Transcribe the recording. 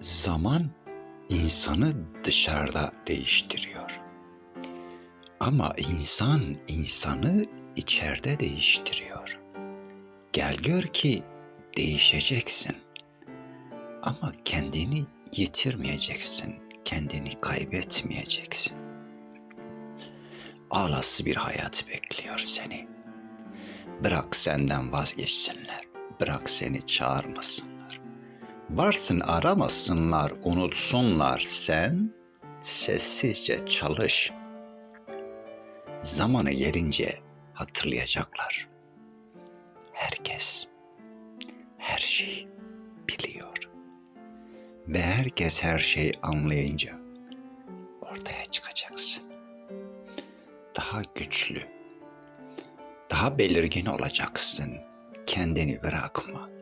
Zaman insanı dışarıda değiştiriyor. Ama insan insanı içeride değiştiriyor. Gel gör ki değişeceksin. Ama kendini yitirmeyeceksin. Kendini kaybetmeyeceksin. Alası bir hayat bekliyor seni. Bırak senden vazgeçsinler. Bırak seni çağırmasınlar. Varsın aramasınlar, unutsunlar. Sen sessizce çalış. Zamanı gelince hatırlayacaklar. Herkes her şeyi biliyor. Ve herkes her şeyi anlayınca ortaya çıkacaksın. Daha güçlü, daha belirgin olacaksın. Kendini bırakma.